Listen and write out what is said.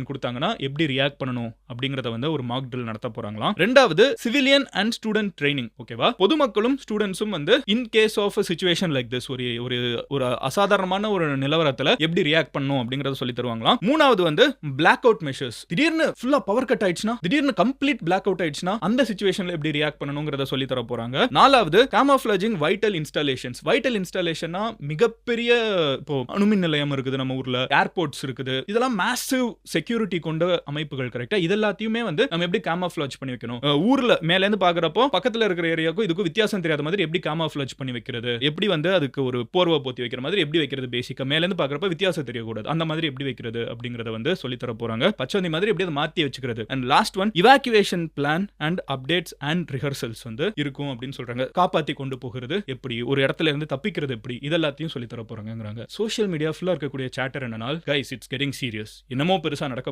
கொடுத்தாங்கன்னா எப்படி ரியாக்ட் பண்ணணும் அப்படிங்கறத வந்து ஒரு மாக் ட்ரில் நடத்த போறாங்களாம். ரெண்டாவது சிவிலியன் அண்ட் ஸ்டூடெண்ட் ட்ரைனிங் ஓகேவா பொதுமக்களும் ஸ்டூடெண்ட்ஸும் வந்து in case of situation like this ஒரு ஒரு ஒரு அசாதாரணமான ஒரு நிலவரத்துல எப்படி ரியாக்ட் பண்ணும் அப்படிங்கறத சொல்லி தருவாங்களாம். மூணாவது வந்து பிளாக் அவுட் மெஷர்ஸ் திடீர்னு ஃபுல்லா பவர் கட் ஆயிடுச்சுன்னா திடீர்னு கம்ப்ளீட் பிளாக் அவுட் ஆயிடுச்சுன்னா அந்த சுச்சுவேஷன்ல எப்படி ரியாக்ட் பண்ணணுங்கிறத சொல்லி தர போறாங்க. நாலாவது கேமோஃபிளஜிங் வைட்டல் இன்ஸ்டாலேஷன்ஸ் வைட்டல் இன்ஸ்டாலேஷன்னா மிகப்பெரிய இப்போ அணுமின் நிலையம் இருக்குது நம்ம ஊர்ல ஏர்போர்ட்ஸ் இருக்குது இதெல்லாம் மேசிவ் செக்யூரிட்டி கொண்ட அமைப்புகள் கரெக்டா இது எல்லாத்தையுமே வந்து நம்ம எப்படி காமோஃபிளாஜ் பண்ணி வைக்கணும்? ஊர்ல மேல இருந்து பாக்குறப்போ பக்கத்துல இருக்கிற ஏரியாவுக்கும் இதுக்கும் வித்தியாசம் தெரியாத மாதிரி எப்படி காமோஃபிளாஜ் பண்ணி வைக்கிறது? எப்படி வந்து அதுக்கு ஒரு போர்வை போத்தி வைக்கிற மாதிரி எப்படி வைக்கிறது பேசிக்கா மேல இருந்து பாக்குறப்ப வித்தியாசம் தெரியக்கூடாது. அந்த மாதிரி எப்படி வைக்கிறது அப்படிங்கறத வந்து சொல்லி தர போறாங்க. பச்சவந்தி மாதிரி எப்படி அதை மாத்தி வச்சுக்கிறது? And last one evacuation plan and updates and rehearsals வந்து இருக்கும் அப்படின்னு சொல்றாங்க. காப்பாத்தி கொண்டு போகிறது எப்படி? ஒரு இடத்துல இருந்து தப்பிக்கிறது எப்படி? இதெல்லாத்தையும் சொல்லி தர போறாங்கிறாங்க சோஷியல் மீடியா ஃபுல்லா இருக்கக்கூடிய சேட்டர் என்னன்னா கைஸ் இட்ஸ் கெட்டிங் சீரியஸ் என்னமோ பெருசா